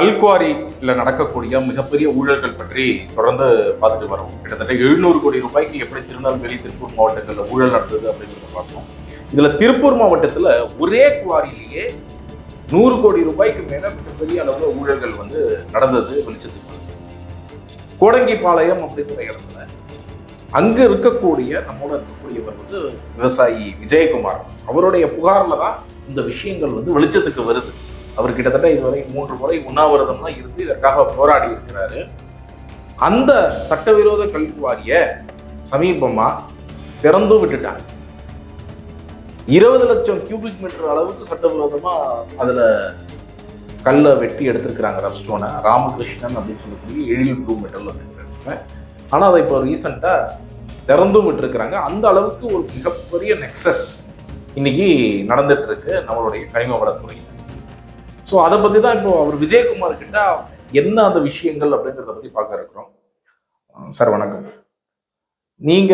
கல்குவாரியில் நடக்கக்கூடிய மிகப்பெரிய ஊழல்கள் பற்றி தொடர்ந்து பார்த்துட்டு வரோம். கிட்டத்தட்ட எழுநூறு கோடி ரூபாய்க்கு எப்படி திருநெல்வேலி திருப்பூர் மாவட்டங்களில் ஊழல் நடந்தது அப்படிங்கிறத பார்த்தோம் இதில் திருப்பூர் மாவட்டத்தில் ஒரே குவாரியிலேயே நூறு கோடி ரூபாய்க்கு மேலே மிகப்பெரிய அளவில் ஊழல்கள் வந்து நடந்தது வெளிச்சத்துக்கு வருது. கோடங்கிபாளையம் அப்படிங்கிற இடத்துல அங்கே இருக்கக்கூடிய நம்மோட இருக்கக்கூடியவர் வந்து விவசாயி விஜயகுமார். அவருடைய புகாரில் தான் இந்த விஷயங்கள் வந்து வெளிச்சத்துக்கு வருது. அவர் கிட்டத்தட்ட இதுவரை மூன்று முறை உண்ணாவிரதம்லாம் இருந்து இதற்காக போராடி இருக்கிறாரு. அந்த சட்டவிரோத கல்வி வாரிய சமீபமா திறந்தும் விட்டுட்டாங்க. இருபது லட்சம் கியூபிக் மீட்டர் அளவுக்கு சட்டவிரோதமா அதில் கல்லை வெட்டி எடுத்திருக்கிறாங்க ரப்ஸ்டோனை. ராமகிருஷ்ணன் அப்படின்னு சொல்லக்கூடிய எழில் ப்ளூ மெட்டல் அப்படிங்கிறாங்க ஆனால் அதை இப்போ ரீசெண்டாக திறந்தும் விட்டுருக்கிறாங்க. அந்த அளவுக்கு ஒரு மிகப்பெரிய நெக்ஸஸ் இன்னைக்கு நடந்துட்டு இருக்கு நம்மளுடைய கனிம வளத்துறையில். ஸோ அதை பற்றி தான் இப்போ அவர் விஜயகுமார் கிட்ட என்ன அந்த விஷயங்கள் அப்படிங்கிறத பற்றி பார்க்க இருக்கிறோம். சார் வணக்கம். நீங்க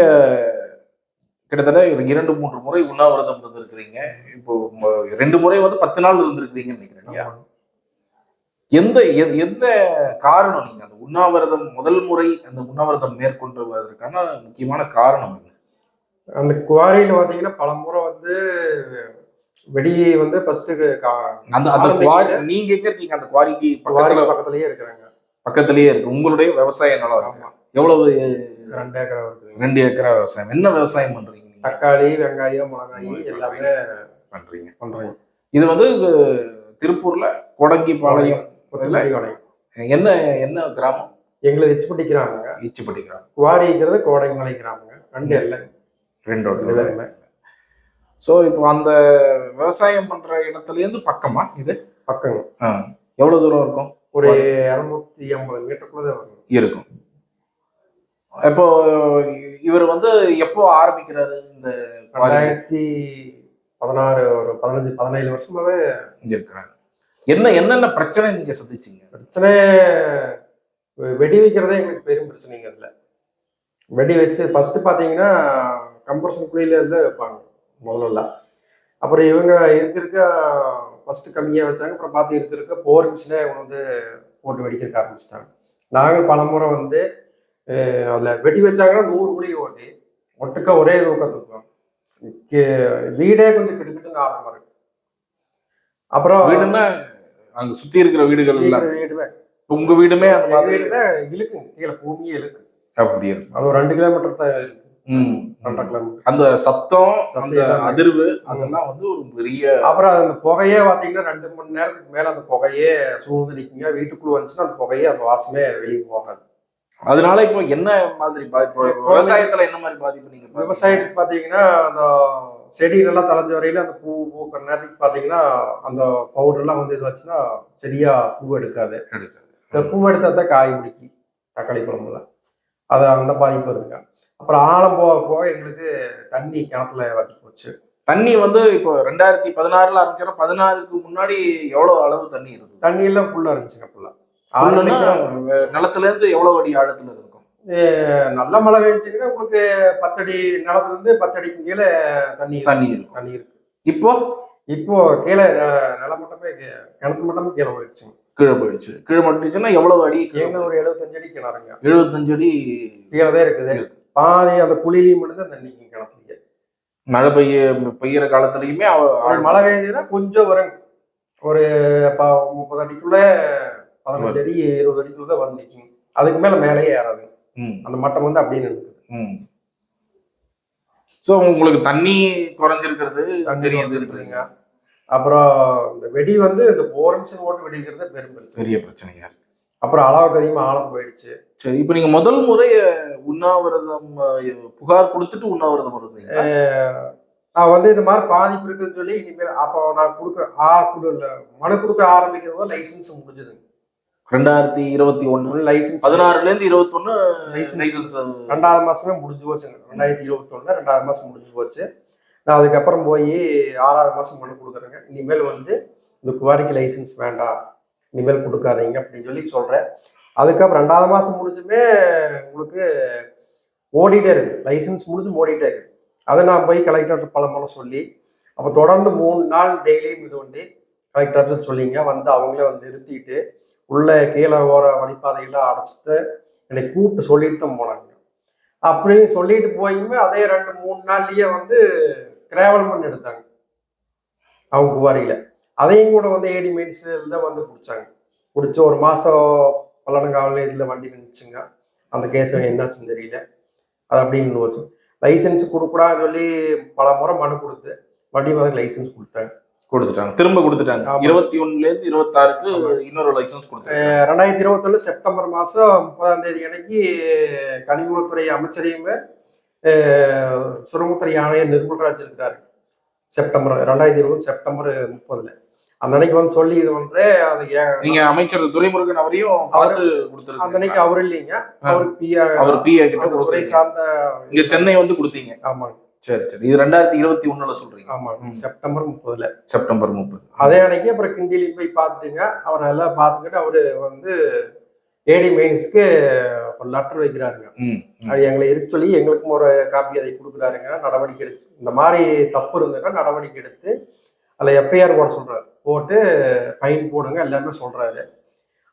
கிட்டத்தட்ட இரண்டு மூன்று முறை உண்ணாவிரதம் இருந்திருக்கிறீங்க. இப்போ ரெண்டு முறை வந்து பத்து நாள் இருந்திருக்கிறீங்கன்னு நினைக்கிறேன்? எந்த எந்த காரணம் நீங்க? அந்த உண்ணாவிரதம் முதல் முறை அந்த உண்ணாவிரதம் மேற்கொண்டுவதற்கான முக்கியமான காரணம்? அந்த குவாரியில பாத்தீங்கன்னா பல முறை வந்து வெடி வந்து ஃபர்ஸ்ட் அந்த அந்த குவாரி நீங்க எங்க இருக்கீங்க? அந்த குவாரிக்கு குவாரி பக்கத்துல பக்கத்துலயே இருக்கிறாங்க. பக்கத்திலேயே இருக்கு. உங்களுடைய விவசாய நிலம் இருக்கு. எவ்வளவு ரெண்டு ஏக்கர் இருக்குது. ரெண்டு ஏக்கரா விவசாயம். என்ன விவசாயம் பண்றீங்க? தக்காளி வெங்காயம் மிளகாய் எல்லாமே பண்றீங்க. பண்றோம். இது வந்து திருப்பூர்ல கொடங்கிபாளையம் கொத்தமல்லி கொடை என்ன என்ன கிராமம்? எங்களுக்கு எச்சுப்பட்டி கிராமங்க. ஈச்சிப்பட்டி கிராமம். குவாரிங்கிறது கோடைமலை கிராமங்க. ரெண்டு ரெண்டோட ரெண்டு பேருமே ஸோ இப்போ அந்த விவசாயம் பண்ற இடத்துல இருந்து பக்கமா இது? பக்கங்க. ஆ. எவ்வளவு தூரம் இருக்கும்? ஒரு இரநூத்தி ஐம்பது மீட்டருக்குள்ளதான் வரும் இருக்கும். இப்போ இவர் வந்து எப்போ ஆரம்பிக்கிறாரு இந்த? ரெண்டாயிரத்தி பதினாறு ஒரு பதினஞ்சு பதினேழு வருஷமாவே இங்க இருக்கிறாங்க என்ன என்னென்ன பிரச்சனை நீங்க சந்திச்சீங்க? பிரச்சனை வெடி வைக்கிறதே எங்களுக்கு பெரும் பிரச்சனைங்க அதில். வெடி வச்சு ஃபர்ஸ்ட் பார்த்தீங்கன்னா கம்ப்ரஷன் குழியில இருந்து வைப்பாங்க. முதல்ல. அப்புறம் இவங்க இருக்க இருக்க ஃபர்ஸ்ட் கம்மியாக வச்சாங்க. அப்புறம் பார்த்து இருக்க இருக்க போர் மிஷினே இவங்க வந்து போட்டு வெடிக்கிறக்க ஆரம்பிச்சிட்டாங்க. நாங்கள் பலமுறை வந்து அதில் வெடி வச்சாங்கன்னா நூறு குழி ஓட்டி ஒட்டுக்கா ஒரே ஊக்கத்துக்கும் வீடே கொஞ்சம் கிடுக்கிட்டுன்னு ஆரம்பம் இருக்கு. அப்புறம் வீடுன்னா அங்க சுத்தி இருக்கிற வீடுகள் வீடுமே உங்க வீடுமே அந்த வீடுல இழுக்கும். கீழே பூமியே இழுக்கு அப்படி இருக்கும் அது ஒரு ரெண்டு கிலோமீட்டர் தான் இருக்கு அந்த சத்தம் சத்தம் அந்த. அதிர்வு அதெல்லாம் வந்து ஒரு பெரிய அப்புறம் அந்த புகையே பாத்தீங்கன்னா ரெண்டு மணி நேரத்துக்கு மேல அந்த புகையே சூழ்ந்து நிற்குங்க வீட்டுக்குள்ள வந்துச்சுன்னா அந்த புகையே அந்த வாசமே வெளியே போகாது. அதனால இப்போ என்ன மாதிரி பாதிப்பு விவசாயத்துல என்ன மாதிரி பாதிப்பு நீங்க? விவசாயத்துக்கு பாத்தீங்கன்னா அந்த செடி நல்லா தளைஞ்ச வரையில அந்த பூ பூக்கிற நேரத்துக்கு பாத்தீங்கன்னா அந்த பவுடர் எல்லாம் வந்து இது வச்சுன்னா சரியா பூ எடுக்காது. இந்த பூ எடுத்தா தான் காய் பிடிக்கி தக்காளி குழம்புல அது அந்த பாதிப்பு வருதுங்க. அப்புறம் ஆழம் போக போக எங்களுக்கு தண்ணி கிணத்துல வத்தி போச்சு. தண்ணி வந்து இப்போ ரெண்டாயிரத்தி பதினாறுல ஆரம்பிச்சா பதினாறுக்கு முன்னாடி எவ்வளவு அளவு தண்ணி இருந்தது? தண்ணி எல்லாம் ஃபுல்லா இருந்துச்சுங்க வெ- நிலத்துல இருந்து எவ்வளவு அடி ஆழத்துல இருக்கும்? நல்ல மழை பெஞ்சுங்கன்னா உங்களுக்கு பத்தடி நிலத்துல இருந்து பத்தடிக்கு கீழே தண்ணி. தண்ணி இருக்கும். தண்ணி இருக்கு. இப்போ? இப்போ கீழே நில மட்டமே கிணத்து மட்டமே கீழே போயிடுச்சுங்க. கீழே போயிடுச்சு. கீழே மட்டுச்சுன்னா எவ்வளவு அடி? எங்க ஒரு எழுபத்தஞ்சு அடி கிணறுங்க. எழுபத்தஞ்சு அடி கீழே தான் இருக்குது. பாதி அந்த குழிலையும் மட்டும் தான் தண்ணி கிணத்துலயே மழை பெய்ய பெய்யற காலத்துலயுமே மழை பெய்யுதுன்னா கொஞ்சம் வரும். ஒரு முப்பது அடிக்குள்ள பதினஞ்சு அடி இருபது அடிக்குள்ள தான் வந்துச்சுங்க அதுக்கு மேல மேலேயே ஏறாது. அந்த மட்டம் வந்து அப்படியே ம். சோ உங்களுக்கு தண்ணி குறைஞ்சிருக்கிறது தெரியுது. இருக்குதுங்க அப்புறம் இந்த வெடி வந்து இந்த போரன்சன் ஓட்டு வெடிக்கிறது பெரும் பிரச்சனை. பெரிய பிரச்சனையா இருக்கு. அப்புறம் அளவுக்கு அதிகமாக ஆழம் போயிடுச்சு. சரி இப்போ நீங்க முதல் முறை உண்ணாவிரதம் புகார் கொடுத்துட்டு உண்ணாவிரதம் இருந்தீங்க நான் வந்து இந்த மாதிரி பாதிப்பு இருக்குதுன்னு சொல்லி இனிமேல் அப்போ நான் கொடுக்க ஆ கொடுக்கல மனு கொடுக்க ஆரம்பிக்கிறதோ லைசன்ஸ் முடிஞ்சது ரெண்டாயிரத்தி இருபத்தி ஒண்ணு லைசன்ஸ். பதினாறுல இருந்து இருபத்தி ஒண்ணு License. லைசன்ஸ். ரெண்டாவது மாசமே முடிஞ்சு போச்சுங்க. ரெண்டாயிரத்தி இருபத்தொன்னு ரெண்டாவது மாசம் முடிஞ்சு போச்சு. நான் அதுக்கப்புறம் போய் ஆறாவது மாசம் மனு கொடுக்குறேங்க. இனிமேல் வந்து இந்த குவாரிக்கு லைசன்ஸ் வேண்டாம். இனிமேல் கொடுக்காதீங்க அப்படின்னு சொல்லி சொல்கிறேன் அதுக்கப்புறம் ரெண்டாவது மாதம் முடிஞ்சுமே உங்களுக்கு ஓடிட்டே இருக்குது லைசன்ஸ் முடிஞ்சு ஓடிட்டே இருக்கு. அதை நான் போய் கலெக்டர் பல முறை சொல்லி அப்போ தொடர்ந்து மூணு நாள் டெய்லியும் இது வந்து கலெக்டர் சொல்லிங்க. வந்து அவங்களே வந்து நிறுத்திட்டு உள்ளே கீழே ஓர வழிப்பாதையெல்லாம் அடைச்சிட்டு என்னை கூப்பிட்டு சொல்லிட்டு தான் போனாங்க. அப்படின்னு சொல்லிட்டு போயுமே அதே ரெண்டு மூணு நாள்லயே வந்து கிராவல் பண்ணி எடுத்தாங்க. அவங்க குவாரியில். அதையும் கூட வந்து ஏடி மெயின்ஸில் தான் வந்து பிடிச்சாங்க. பிடிச்சி ஒரு மாதம் பல்லனங்காவல் இதில் வண்டி நின்றுச்சுங்க அந்த கேஸ் என்னாச்சுன்னு தெரியல. அது அப்படின்னு போச்சு. லைசன்ஸ் கொடுக்கூடாதுன்னு சொல்லி பல முறை மனு கொடுத்து வண்டி மாதிரி லைசன்ஸ் கொடுத்தாங்க. கொடுத்துட்டாங்க. திரும்ப கொடுத்துட்டாங்க. இருபத்தி ஒண்ணுல இருந்து இருபத்தாறுக்கு. இன்னொரு லைசன்ஸ் கொடுத்தாங்க ரெண்டாயிரத்தி இருபத்தொன்னு செப்டம்பர் மாதம் முப்பதாம் தேதி அன்னைக்கு கனிமத்துறை அமைச்சரையுமே சுரங்கத்துறை ஆணையர் நிர்மல்ராஜ் இருக்கிறாரு. செப்டம்பர் ரெண்டாயிரத்தி இருபது செப்டம்பர் முப்பதுல. அந்த அன்னைக்கு வந்து சொல்லி இது வந்து அது நீங்க அமைச்சர் துரைமுருகன் அவரையும் பார்த்து கொடுத்துருக்கீங்க. அந்த அன்னைக்கு அவர் இல்லைங்க. அவர் பிஆ அவர் பிஏ கிட்ட துறை சார்ந்த இங்க சென்னை வந்து கொடுத்தீங்க. ஆமாங்க. சரி சரி. இது ரெண்டாயிரத்தி இருபத்தி ஒண்ணுல சொல்றீங்க. ஆமாங்க ம். செப்டம்பர் முப்பதுல. செப்டம்பர் முப்பது. அதே அன்னைக்கு அப்புறம் கிண்டிலையும் போய் பார்த்துட்டுங்க. அவர் எல்லாம் பார்த்துக்கிட்டு அவரு வந்து ஏடி மெயின்ஸ்க்கு ஒரு லெட்டர் வைக்கிறாருங்க. அது எங்களை இருக்க சொல்லி எங்களுக்கும் ஒரு காப்பி அதை கொடுக்குறாருங்க. நடவடிக்கை எடுத்து இந்த மாதிரி தப்பு இருந்ததுன்னா நடவடிக்கை எடுத்து அதில் எஃப்ஐஆர் போட சொல்றாரு. போட்டு ஃபைன் போடுங்க எல்லாமே சொல்றாரு.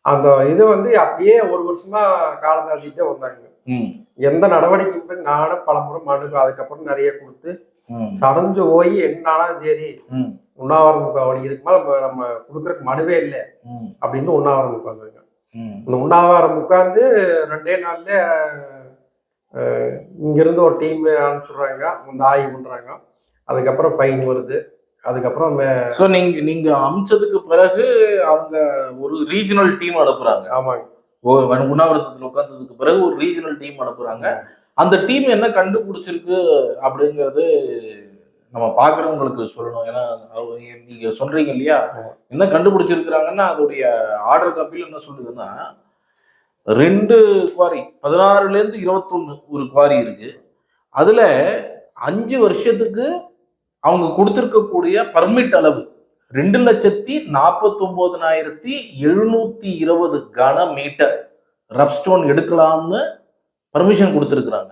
அந்த இது வந்து அப்படியே ஒரு வருஷமா காலம் தாழ்த்திட்டே வந்தாங்க எந்த நடவடிக்கையும் நானும் பலமுறை மனு அதுக்கப்புறம் நிறைய கொடுத்து சடைஞ்சு போய் என்னாலும் சரி ம். உண்ணாவிரதம் உட்காந்து இதுக்கு மேலே நம்ம- கொடுக்குறதுக்கு மனுவே இல்லை அப்படின்னு உண்ணாவிரதம் உட்காந்துருங்க இந்த உண்ணாவிரதம் உட்காந்து ரெண்டே நாள்ல இங்கிருந்து ஒரு டீம் அனுப்பிச்சுடுறாங்க வந்து ஆய்வு பண்றாங்க அதுக்கப்புறம் ஃபைன் வருது. அதுக்கப்புறம் சோ நீங்க நீங்க அமிச்சதுக்கு பிறகு அவங்க ஒரு ரீஜனல் டீம் அனுப்புறாங்க. ஆமாங்க. ஓ, உண்ணாவிரதத்துல உட்கார்ந்ததுக்கு பிறகு ஒரு ரீஜனல் டீம் அனுப்புறாங்க. அந்த டீம் என்ன கண்டுபிடிச்சிருக்கு அப்படிங்கறது நம்ம பாக்குறவங்களுக்கு சொல்லணும். ஏன்னா நீங்க சொல்றீங்க இல்லையா. என்ன கண்டுபிடிச்சிருக்கிறாங்கன்னா அதோடைய ஆர்டர் காப்பியில் என்ன சொல்லுதுன்னா ரெண்டு குவாரி பதினாறுல இருந்து இருபத்தொன்னு ஒரு குவாரி இருக்கு. அதுல அஞ்சு வருஷத்துக்கு அவங்க கொடுத்துருக்கக்கூடிய பர்மிட் அளவு ரெண்டு லட்சத்தி நாற்பத்தொம்போதனாயிரத்தி எழுநூத்தி இருபது கன மீட்டர் ரஃப் ஸ்டோன் எடுக்கலாம்னு பர்மிஷன் கொடுத்துருக்குறாங்க.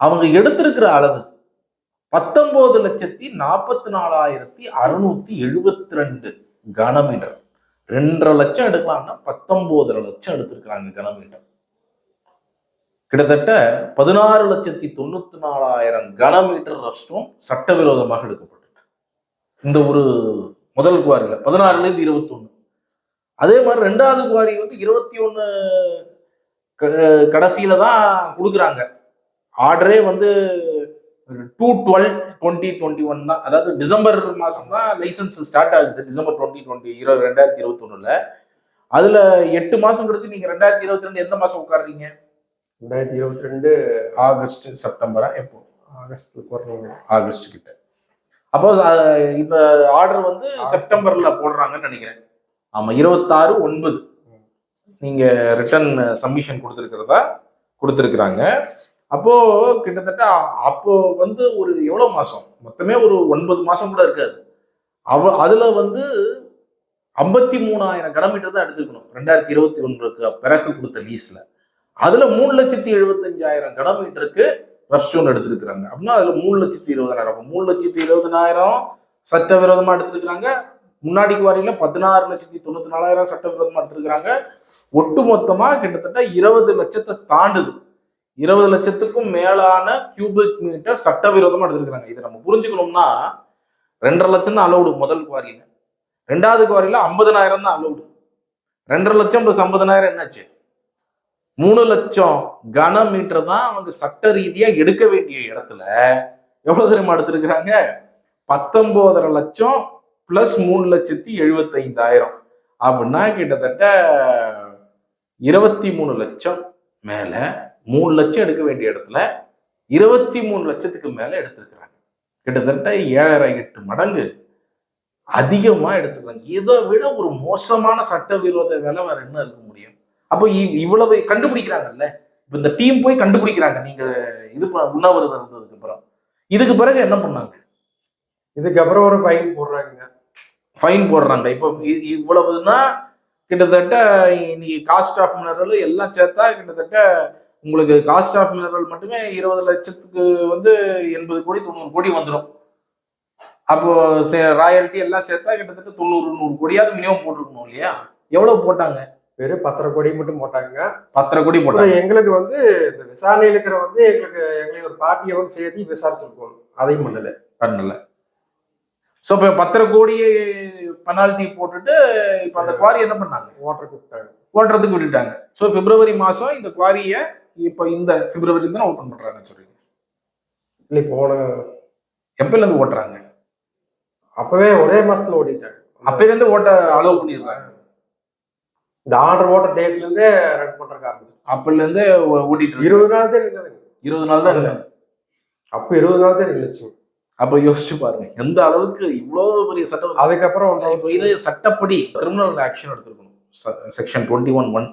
அவங்க எடுத்திருக்கிற அளவு பத்தொன்பது லட்சத்தி நாற்பத்தி நாலாயிரத்தி அறுநூத்தி எழுபத்தி ரெண்டு கனமீட்டர் ரெண்டரை லட்சம் எடுக்கலாம்னா பத்தொன்பதரை லட்சம் எடுத்திருக்கிறாங்க கனமீட்டர் கிட்டத்தட்ட பதினாறு லட்சத்தி தொண்ணூத்தி நாலாயிரம் கனமீட்டர் ரஷ்டும் சட்டவிரோதமாக எடுக்கப்பட்டிருக்கு. இந்த ஒரு முதல் குவாரியில் பதினாறுலேருந்து இருபத்தொன்று அதே மாதிரி ரெண்டாவது குவாரி வந்து இருபத்தி ஒன்று கடைசியில தான் கொடுக்குறாங்க. ஆர்டரே வந்து two twelve twenty twenty one தான். அதாவது டிசம்பர் மாதம் தான் லைசன்ஸ் ஸ்டார்ட் ஆகுது. டிசம்பர் டுவெண்ட்டி டுவெண்ட்டி இருபது ரெண்டாயிரத்தி இருபத்தொன்னுல. அதில் எட்டு மாதம் கழிச்சு நீங்கள் ரெண்டாயிரத்தி இருபத்தி ரெண்டு எந்த மாதம் உட்காருறீங்க? ரெண்டாயிரத்தி இருபத்தி ரெண்டு ஆகஸ்ட் செப்டம்பரா எப்போ? ஆகஸ்ட் ஆகஸ்ட் கிட்ட. அப்போ இந்த ஆர்டர் வந்து செப்டம்பர்ல போடுறாங்கன்னு நினைக்கிறேன். ஆமா இருபத்தாறு ஒன்பது. நீங்க ரிட்டர்ன் சப்மிஷன் கொடுத்துருக்கிறதா கொடுத்துருக்குறாங்க. அப்போ கிட்டத்தட்ட அப்போ வந்து ஒரு எவ்வளவு மாசம்? மொத்தமே ஒரு ஒன்பது மாசம் கூட இருக்காது. அவ அதுல வந்து ஐம்பத்தி மூணாயிரம் கிலோமீட்டர் தான் எடுத்துக்கணும். ரெண்டாயிரத்தி இருபத்தி ஒன்றுக்கு பிறகு கொடுத்த லீஸ்ல அதுல மூணு லட்சத்தி எழுபத்தஞ்சாயிரம் கிலோமீட்டருக்கு ரஷ்டோன் எடுத்திருக்கிறாங்க. அப்படின்னா அதுல மூணு லட்சத்தி இருபதனாயிரம் மூணு லட்சத்தி இருபதனாயிரம் சட்டவிரோதமா எடுத்திருக்கிறாங்க. முன்னாடி குவாரியில பதினாறு லட்சத்தி தொண்ணூத்தி நாலாயிரம் சட்டவிரோதமா எடுத்திருக்கிறாங்க. ஒட்டு மொத்தமா கிட்டத்தட்ட இருபது லட்சத்தை தாண்டுது. இருபது லட்சத்துக்கும் மேலான கியூபிக் மீட்டர் சட்டவிரோதமா எடுத்திருக்கிறாங்க. இதை நம்ம புரிஞ்சுக்கணும்னா ரெண்டரை லட்சம் தான் அலௌடு முதல் குவாரியில ரெண்டாவது குவாரியில ஐம்பதனாயிரம் தான் அலௌடு ரெண்டரை லட்சம் பிளஸ் ஐம்பதனாயிரம் என்னாச்சு? மூணு லட்சம் கன மீட்டர் தான் அவங்க சட்ட ரீதியா எடுக்க வேண்டிய இடத்துல எவ்வளவு தெரியுமா எடுத்திருக்கிறாங்க? பத்தொன்பதரை லட்சம் பிளஸ் மூணு லட்சத்தி எழுபத்தைந்தாயிரம். அப்படின்னா கிட்டத்தட்ட இருபத்தி மூணு லட்சம் மேல மூணு லட்சம் எடுக்க வேண்டிய இடத்துல இருபத்தி மூணு லட்சத்துக்கு மேல எடுத்திருக்கிறாங்க. கிட்டத்தட்ட ஏழரை எட்டு மடங்கு அதிகமா எடுத்திருக்காங்க இதை விட ஒரு மோசமான சட்டவிரோத வேலை வேற என்ன இருக்க முடியும்? அப்போ இவ்வளவு கண்டுபிடிக்கிறாங்கல்ல? இப்ப இந்த டீம் போய் கண்டுபிடிக்கிறாங்க. நீங்க இது உண்ணாவிரதம் இருந்ததுக்கு அப்புறம். இதுக்கு பிறகு என்ன பண்ணாங்க? இதுக்கப்புறம் ஒரு ஃபைன் போடுறாங்க. ஃபைன் போடுறாங்க. இப்போ இவ்வளவுன்னா கிட்டத்தட்ட காஸ்ட் ஆஃப் மினரல் எல்லாம் சேர்த்தா கிட்டத்தட்ட உங்களுக்கு காஸ்ட் ஆஃப் மினரல் மட்டுமே இருபது லட்சத்துக்கு வந்து எண்பது கோடி தொண்ணூறு கோடி வந்துடும் அப்போ ராயல்ட்டி எல்லாம் சேர்த்தா கிட்டத்தட்ட தொண்ணூறு நூறு கோடியாவது மினிமம் போட்டிருக்கணும் இல்லையா? எவ்வளவு போட்டாங்க? வெறும் பத்தரை கோடி மட்டும் போட்டாங்க. பத்தரை கோடி போட்டாங்க. எங்களுக்கு வந்து இந்த விசாரணையில் இருக்கிற வந்து எங்களுக்கு எங்களை ஒரு பார்ட்டியை வந்து சேர்த்து விசாரிச்சிருக்கோம். அதையும் பண்ணல. பண்ணல. ஸோ இப்போ பத்தரை கோடி பெனால்டி போட்டுட்டு இப்போ அந்த குவாரி என்ன பண்ணாங்க? ஓட்டர் கூப்பிட்டாங்க. ஓட்டுறதுக்கு விட்டுட்டாங்க. ஸோ பிப்ரவரி மாதம் இந்த குவாரியை இப்போ இந்த பிப்ரவரியில் தான் ஓப்பன் பண்ணுறாங்கன்னு சொல்றீங்க. இல்லை போன எப்போலேருந்து ஓட்டுறாங்க. அப்பவே ஒரே மாசத்துல ஓடிட்டாங்க அப்போலேருந்து ஓட்ட அலோவ் பண்ணிடுறாங்க. இந்த ஆர்டர் ஓட்ட டேட்ல இருந்தே ரன் பண்றதுக்கு ஆரம்பிச்சு அப்போலேருந்து ஓட்டிட்டு. இருபது நாள் தான் நின்னதுங்க இருபது நாள் தான் இருந்தாங்க அப்ப இருபது நாள் தான் நின்றுச்சு அப்போ யோசிச்சு பாருங்க எந்த அளவுக்கு இவ்வளோ பெரிய சட்டம் அதுக்கப்புறம் இப்போ இது சட்டப்படி கிரிமினல் ஆக்ஷன் எடுத்திருக்கணும். செக்ஷன் டுவெண்ட்டி ஒன் ஒன்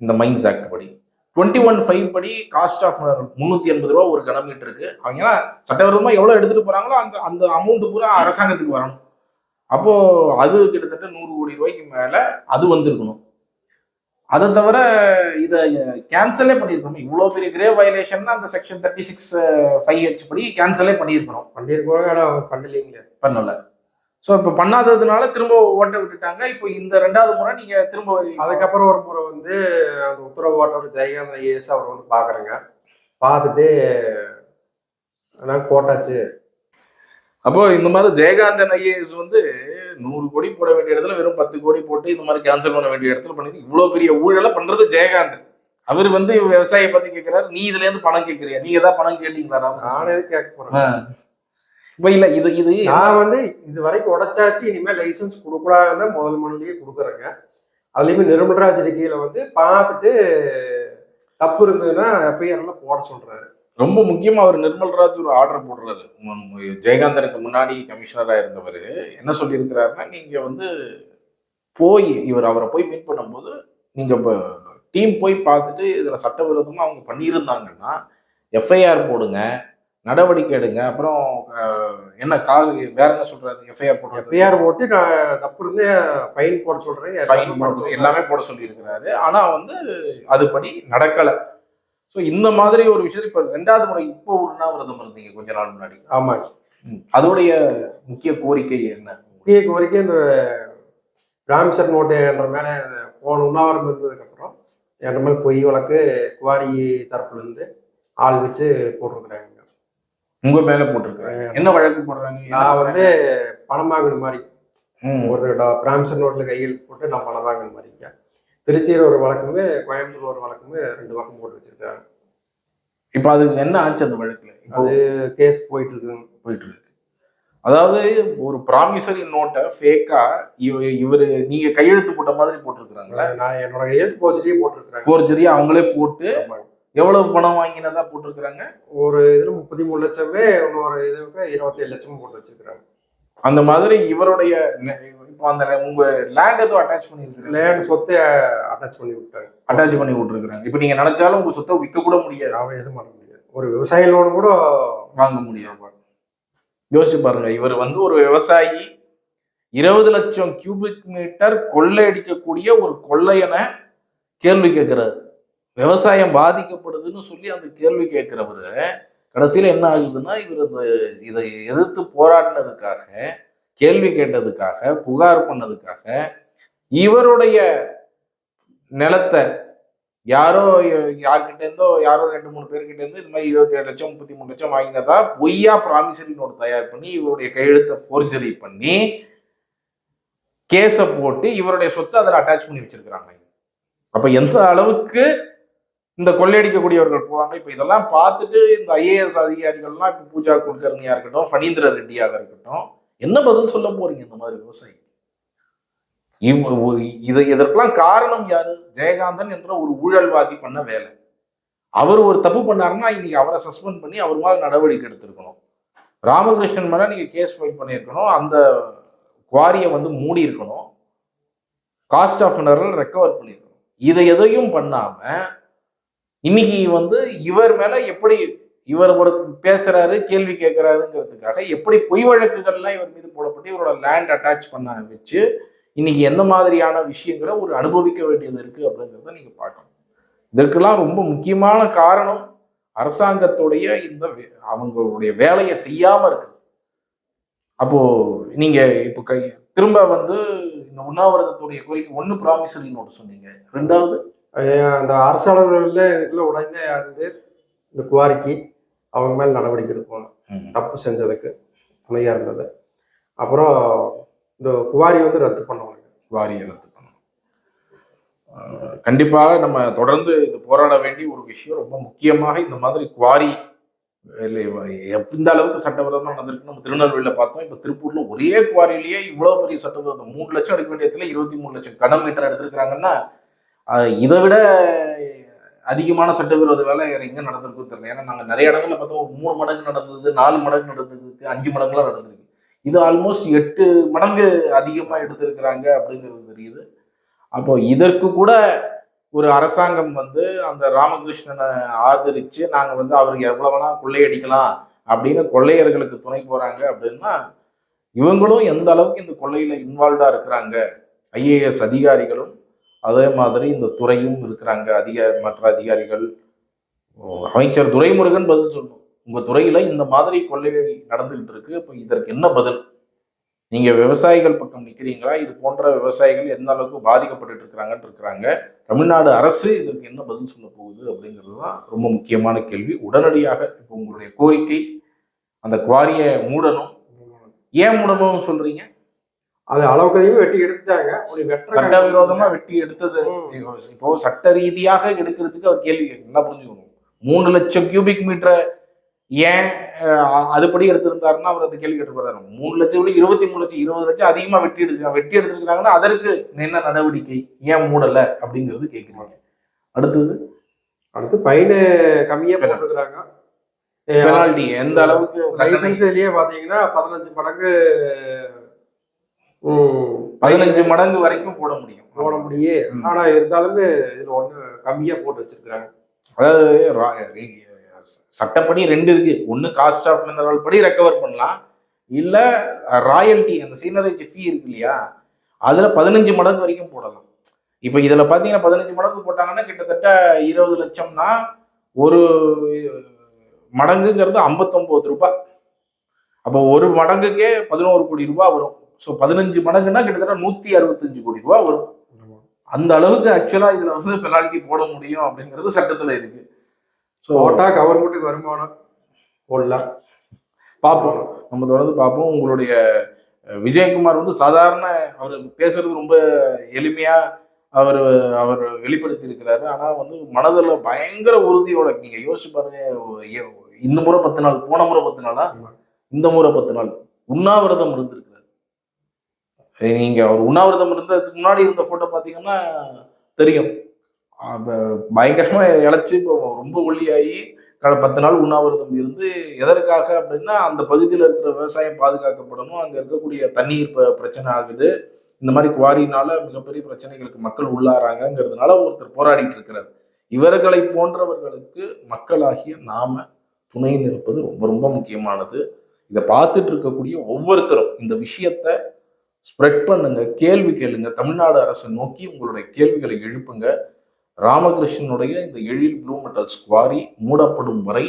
இந்த மைன்ஸ் ஆக்ட் படி. டுவெண்ட்டி ஒன் ஃபைவ் படி காஸ்ட் ஆஃப் முந்நூற்றி எண்பது ரூபா ஒரு கனமீட்டருக்கு அவங்க ஏன்னா சட்டவிரோதமாக எவ்வளோ எடுத்துகிட்டு போகிறாங்களோ அந்த அந்த அமௌண்ட் பூரா அரசாங்கத்துக்கு வரணும். அப்போது அது கிட்டத்தட்ட நூறு கோடி ரூபாய்க்கு மேலே அது வந்திருக்கணும். அதை தவிர இதை கேன்சலே பண்ணியிருக்கணும். இவ்வளோ பெரிய கிரேவ் வயலேஷன்னா அந்த section thirty six five H படி கேன்சலே பண்ணியிருக்கணும். பண்ணியிருக்கோம் ஆனா அவங்க பண்ணலீங்க பண்ணல. ஸோ இப்போ பண்ணாததுனால திரும்ப ஓட்ட விட்டுட்டாங்க. இப்போ இந்த ரெண்டாவது முறை நீங்க திரும்ப அதுக்கப்புறம் ஒரு முறை வந்து அந்த உத்தரவு ஓட்டவர் ஜெயகாந்த் ஐஏஎஸ் அவர் வந்து பாக்குறேங்க பார்த்துட்டு நாங்கள் போட்டாச்சு அப்போ இந்த மாதிரி ஜெயகாந்தன் ஐஏஎஸ் வந்து நூறு கோடி போட வேண்டிய இடத்துல வெறும் பத்து கோடி போட்டு இந்த மாதிரி கேன்சல் பண்ண வேண்டிய இடத்துல பண்ணி இவ்வளோ பெரிய ஊழலை பண்றது ஜெயகாந்தன் அவர் வந்து விவசாயியை பத்தி கேட்கிறாரு நீ இதுல இருந்து பணம் கேட்கறியா நீங்க ஏதாவது பணம் கேட்டீங்களா? நானே கேட்க போறேன். இப்ப இல்ல இது இது நான் வந்து இது வரைக்கும் உடைச்சாச்சு இனிமேல் லைசன்ஸ் கொடுக்கூடாதுன்னு தான் முதல் மனுலயே கொடுக்குறேங்க. அதுலயுமே நிர்மல்ராஜ் அறிக்கையில வந்து பார்த்துட்டு தப்பு இருந்ததுன்னா எஃப்ஐஆர் எல்லாம் போட சொல்றாரு. ரொம்ப முக்கியமா அவர் நிர்மல்ராஜ் ஒரு ஆர்டர் போடுறாரு. ஜெயகாந்தனுக்கு முன்னாடி கமிஷனரா இருந்தவர் என்ன சொல்லியிருக்கிறாருன்னா நீங்க வந்து போய் இவர் அவரை போய் மீட் பண்ணும்போது நீங்க டீம் போய் பார்த்துட்டு இதுல சட்டவிரோதமா அவங்க பண்ணியிருந்தாங்கன்னா எஃப்ஐஆர் போடுங்க நடவடிக்கை எடுங்க அப்புறம் என்ன கால் வேற என்ன சொல்றாரு எஃப்ஐஆர் போடுறது? எஃப்ஐஆர் போட்டு நான் தப்பு இருந்து ஃபைன் போட சொல்றேன் ஃபைன் போடுறது எல்லாமே போட சொல்லியிருக்கிறாரு. ஆனா வந்து அதுபடி நடக்கல. ஸோ இந்த மாதிரி ஒரு விஷயத்தை இப்போ ரெண்டாவது முறை இப்போ உண்ணாவிரதம் இருந்தீங்க கொஞ்ச நாள் முன்னாடி. ஆமாங்க. அதோடைய முக்கிய கோரிக்கை என்ன? முக்கிய கோரிக்கை இந்த ராம்சர் நோட்டு என்ற மேலே போன உண்ணாவிரம் இருந்ததுக்கப்புறம் என்ற மேலே பொய் வழக்கு குவாரி தரப்புல இருந்து ஆள் வச்சு போட்டிருக்கிறாங்க. உங்க மேல போட்டிருக்காங்க என்ன வழக்கு போடுறாங்க? நான் வந்து பணம் வாங்கின மாதிரி. ம். ஒரு பிராம்சர் நோட்டில் கையெழுத்து போட்டு நான் பணம் வாங்கின மாதிரிங்க திருச்சியில் ஒரு வழக்குமே கோயம்புத்தூர் ஒரு வழக்குமே ரெண்டு பக்கம் போட்டு வச்சிருக்காங்க. இப்போ அதுக்கு என்ன ஆச்சு அந்த வழக்குல? அது கேஸ் போயிட்டு இருக்குங்க போயிட்டு இருக்கு அதாவது ஒரு ப்ராமிசரி நோட்டை ஃபேக்கா இவ இவரு நீங்க கையெழுத்து போட்ட மாதிரி போட்டிருக்கிறாங்களா? நான் என்னோட கையெழுத்து போச்சுலேயே போட்டிருக்கிறேன். ஃபோர்ஜரி அவங்களே போட்டு. எவ்வளவு பணம் வாங்கினதா போட்டிருக்கிறாங்க? ஒரு இதில் முப்பத்தி மூணு லட்சமே இன்னொரு இதுக்கு இருபத்தேழு லட்சம் போட்டு வச்சிருக்கிறாங்க. அந்த மாதிரி இவருடைய அந்த உங்க லேண்ட் ஏதோ அட்டாச் பண்ணிருக்காங்க லேண்ட் சொத்தை அட்டாச் பண்ணி விட்டாங்க. அட்டாச் பண்ணி விட்டுருக்காங்க இப்போ நீங்க நினைச்சாலும் உங்க சொத்தை விற்க கூட முடியாது. அவன் எதுவும் பண்ண முடியாது. ஒரு விவசாய லோன் கூட வாங்க முடியாது. யோசிச்சு பாருங்க. இவர் வந்து ஒரு விவசாயி. இருபது லட்சம் கியூபிக் மீட்டர் கொள்ளையடிக்கக்கூடிய ஒரு கொள்ளையனை கேள்வி கேட்கிறாரு. விவசாயம் பாதிக்கப்படுதுன்னு சொல்லி அந்த கேள்வி கேட்கிறவரு கடைசியில என்ன ஆகுதுன்னா இவர் இதை எதிர்த்து போராடினதுக்காக கேள்வி கேட்டதுக்காக புகார் பண்ணதுக்காக இவருடைய நிலத்தை யாரோ யார்கிட்ட இருந்தோ யாரோ ரெண்டு மூணு பேர்கிட்ட இருந்து இந்த மாதிரி இருபத்தி ஏழு லட்சம் முப்பத்தி மூணு லட்சம் வாங்கினதா பொய்யா ப்ராமிசரி நோட் தயார் பண்ணி இவருடைய கையெழுத்தை ஃபோர்ஜரி பண்ணி கேஸை போட்டு இவருடைய சொத்தை அதில் அட்டாச் பண்ணி வச்சிருக்கிறாங்க. அப்போ எந்த அளவுக்கு இந்த கொள்ளையடிக்கக்கூடியவர்கள் போவாங்க? இப்போ இதெல்லாம் பார்த்துட்டு இந்த ஐஏஎஸ் அதிகாரிகள்லாம் இப்போ பூஜா குல்கர்னியா இருக்கட்டும் ஃபணீந்திர ரெட்டியாக இருக்கட்டும் என்ன பதில் சொல்ல போறீங்க இந்த மாதிரி விவசாயி இவ்- இது இதற்கெல்லாம் காரணம் யாரு? ஜெயகாந்தன் என்ற ஒரு ஊழல்வாதி பண்ண வேலை. அவர் ஒரு தப்பு பண்ணாருன்னா இன்னைக்கு அவரை சஸ்பெண்ட் பண்ணி அவர் மேலே நடவடிக்கை எடுத்திருக்கணும். ராமகிருஷ்ணன் மேலே நீங்கள் கேஸ் ஃபைல் பண்ணியிருக்கணும். அந்த குவாரியை வந்து மூடி இருக்கணும். காஸ்ட் ஆஃப் மினரல் ரெக்கவர் பண்ணியிருக்கணும். இதை எதையும் பண்ணாமல் இன்னைக்கு வந்து இவர் மேலே எப்படி இவர் ஒரு பேசுறாரு கேள்வி கேட்கிறாருங்கிறதுக்காக எப்படி பொய் வழக்குகள்லாம் இவர் மீது போடப்பட்டு இவரோட லேண்ட் அட்டாச் பண்ண வச்சு இன்னைக்கு எந்த மாதிரியான விஷயங்களை ஒரு அனுபவிக்க வேண்டியது இருக்கு அப்படிங்கிறத நீங்க பார்க்கணும். இதற்கெல்லாம் ரொம்ப முக்கியமான காரணம் அரசாங்கத்துடைய இந்த வே- அவங்களுடைய வேலையை செய்யாம இருக்கு அப்போ நீங்க இப்போ கை திரும்ப வந்து இந்த உண்ணாவிரதத்துடைய கோரிக்கை ஒன்று ப்ராமிசரி நோட் சொன்னீங்க. ரெண்டாவது? அந்த அரசாளர்களில் உடனே வந்து இந்த குவாரிக்கு அவங்க மேல் நடவடிக்கை எடுக்கணும். தப்பு செஞ்சதுக்கு துணையாக இருந்தது. அப்புறம் இந்த குவாரி வந்து ரத்து பண்ணுவாங்க. வாரிய ரத்து கண்டிப்பாக நம்ம தொடர்ந்து இது போராட வேண்டிய ஒரு விஷயம் ரொம்ப முக்கியமாக இந்த மாதிரி குவாரி இந்த அளவுக்கு சட்டவிரோதம் நடந்திருக்கு நம்ம திருநெல்வேலியில் பார்த்தோம். இப்போ திருப்பூர்ல ஒரே குவாரியிலேயே இவ்வளோ பெரிய சட்டவிரோதம். மூணு லட்சம் எடுக்க வேண்டிய இடத்துல இருபத்தி மூணு லட்சம் கடன் மீட்டர் எடுத்திருக்கிறாங்கன்னா இதை விட அதிகமான சட்டவிரோத வேலை வேற எங்கே நடந்திருக்கும் தெரியல. ஏன்னா நாங்கள் நிறைய இடங்களில் பார்த்தோம். மூணு மடங்கு நடந்தது நாலு மடங்கு நடந்ததுக்கு அஞ்சு மடங்குலாம் நடந்திருக்கு. இது ஆல்மோஸ்ட் எட்டு மடங்கு அதிகமாக எடுத்திருக்கிறாங்க அப்படிங்கிறது தெரியுது. அப்போ இதற்கு கூட ஒரு அரசாங்கம் வந்து அந்த ராமகிருஷ்ணனை ஆதரித்து நாங்கள் வந்து அவருக்கு எவ்வளவுனா கொள்ளையடிக்கலாம் அப்படின்னு கொள்ளையர்களுக்கு துணை போகிறாங்க அப்படின்னா இவங்களும் எந்த அளவுக்கு இந்த கொள்ளையில் இன்வால்வ்டாக இருக்கிறாங்க? ஐஏஎஸ் அதிகாரிகளும் அதே மாதிரி இந்த துறையும் இருக்கிறாங்க. அதிகாரி மற்ற அதிகாரிகள். அமைச்சர் துரைமுருகன் பதில் சொல்லணும். உங்கள் துறையில் இந்த மாதிரி கொள்ளை நடந்துகிட்டு இருக்கு. இப்போ இதற்கு என்ன பதில்? நீங்கள் விவசாயிகள் பக்கம் நிற்கிறீங்களா இது போன்ற விவசாயிகள் எந்த அளவுக்கு பாதிக்கப்பட்டு இருக்கிறாங்கன்னு இருக்கிறாங்க. தமிழ்நாடு அரசு இதற்கு என்ன பதில் சொல்ல போகுது அப்படிங்கிறது தான் ரொம்ப முக்கியமான கேள்வி. உடனடியாக இப்போ உங்களுடைய கோரிக்கை அந்த குவாரியை மூடணும். ஏன் மூடணும்னு சொல்கிறீங்க அது அளவுக்கு அதிகமாக வெட்டி எடுத்துட்டாங்க. ஒரு வெட்டுற சட்டவிரோதமா வெட்டி எடுத்தது. இப்போ சட்ட ரீதியாக எடுக்கிறதுக்கு அவர் கேள்வி கேட்கணும். என்ன புரிஞ்சுக்கணும்? மூணு லட்சம் கியூபிக் மீட்டரை ஏன் அதுபடி எடுத்திருந்தாருன்னா அவர் அந்த கேள்வி கேட்டுப்பாரு மூணு லட்சம் விட இருபத்தி மூணு லட்சம் இருபது லட்சம் அதிகமா வெட்டி எடுத்துருக்காங்க வெட்டி எடுத்திருக்காங்கன்னா அதற்கு என்ன நடவடிக்கை ஏன் மூடல அப்படிங்கிறது கேட்குறாங்க. அடுத்தது? அடுத்து ஃபைனு கம்மியாக போட்டுருக்குறாங்க. பெனால்டி எந்த அளவுக்கு? லைசன்ஸ்லயே பாத்தீங்கன்னா பதினஞ்சு மடங்கு பதினஞ்சு மடங்கு வரைக்கும் போட முடியும். போட முடியும். ஆனா இருந்தாலுமே இதுல ஒண்ணு கம்மியா போட்டு வச்சிருக்காங்க அதாவது சட்டப்படி ரெண்டு இருக்கு. ஒன்று காஸ்ட் ஆஃப் மினரல் படி ரெக்கவர் பண்ணலாம். இல்ல ராயல்டி அந்த சீனரேஜ் ஃபீ இருக்கு இல்லையா? அதுல பதினஞ்சு மடங்கு வரைக்கும் போடலாம். இப்போ இதுல பாத்தீங்கன்னா பதினஞ்சு மடங்கு போட்டாங்கன்னா கிட்டத்தட்ட இருபது லட்சம்னா ஒரு மடங்குங்கிறது ஐம்பத்தொம்போது ரூபாய். அப்போ ஒரு மடங்குக்கே பதினோரு கோடி ரூபாய் வரும். ஸோ பதினஞ்சு மடங்குன்னா கிட்டத்தட்ட நூத்தி அறுபத்தஞ்சு கோடி ரூபாய் வரும். அந்த அளவுக்கு ஆக்சுவலா இதுல வந்து பெனால்ட்டி போட முடியும் அப்படிங்கிறது சட்டத்துல இருக்கு. ஸோ போட்டா கவர்மெண்ட்டுக்கு வருமானம் போடலாம் பார்ப்போம் நம்ம தொடர்ந்து பார்ப்போம் உங்களுடைய விஜயகுமார் வந்து சாதாரண அவர் பேசுறது ரொம்ப எளிமையா அவர் அவர் வெளிப்படுத்தி இருக்கிறாரு ஆனா வந்து மனதில் பயங்கர உறுதியோட நீங்க யோசிச்சு பாருங்க. இந்த முறை பத்து நாள் போன முறை பத்து நாளா. இந்த முறை பத்து நாள். உண்ணாவிரதம் இருந்திருக்கிறார் நீங்கள் நீங்க அவர் உண்ணாவிரதம் இருந்ததுக்கு முன்னாடி இருந்த போட்டோ பாத்தீங்கன்னா தெரியும். அப்ப பயங்கரமா இழைச்சி இப்போ ரொம்ப ஒல்லியாகி பத்து நாள் உண்ணாவிரதம் இருந்து எதற்காக அப்படின்னா அந்த பகுதியில் இருக்கிற விவசாயம் பாதுகாக்கப்படணும். அங்கே இருக்கக்கூடிய தண்ணீர் ப- பிரச்சனை ஆகுது. இந்த மாதிரி குவாரினால மிகப்பெரிய பிரச்சனைகளுக்கு மக்கள் உள்ளாராங்கங்கிறதுனால ஒருத்தர் போராடிட்டு இருக்கிறார். இவர்களை போன்றவர்களுக்கு மக்களாகிய நாம துணை நிற்பது ரொம்ப ரொம்ப முக்கியமானது. இதை பார்த்துட்டு இருக்கக்கூடிய ஒவ்வொருத்தரும் இந்த விஷயத்த ஸ்ப்ரெட் பண்ணுங்க கேள்வி கேளுங்க. தமிழ்நாடு அரசை நோக்கி உங்களுடைய கேள்விகளை எழுப்புங்க. ராமகிருஷ்ணனுடைய இந்த எழில் ப்ளூ மெட்டல்ஸ் குவாரி மூடப்படும் வரை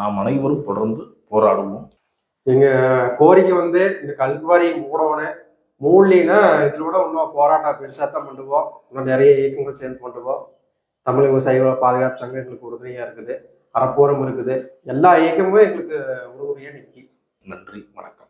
நாம் அனைவரும் தொடர்ந்து போராடுவோம். எங்க கோரிக்கை வந்து இந்த கல்குவாரி மூடவனே மூடலினா இதில் விட இன்னும் போராட்டம் பெருசாக தான் பண்ணுவோம். இன்னும் நிறைய இயக்கங்கள் சேர்ந்து பண்ணுவோம். தமிழக விவசாயிகள பாதுகாப்பு சங்கம் எங்களுக்கு உறுதுணையாக இருக்குது. அறப்போரம் இருக்குது. எல்லா இயக்கமும் எங்களுக்கு உறுதுணையாக நிற்கி. நன்றி வணக்கம்.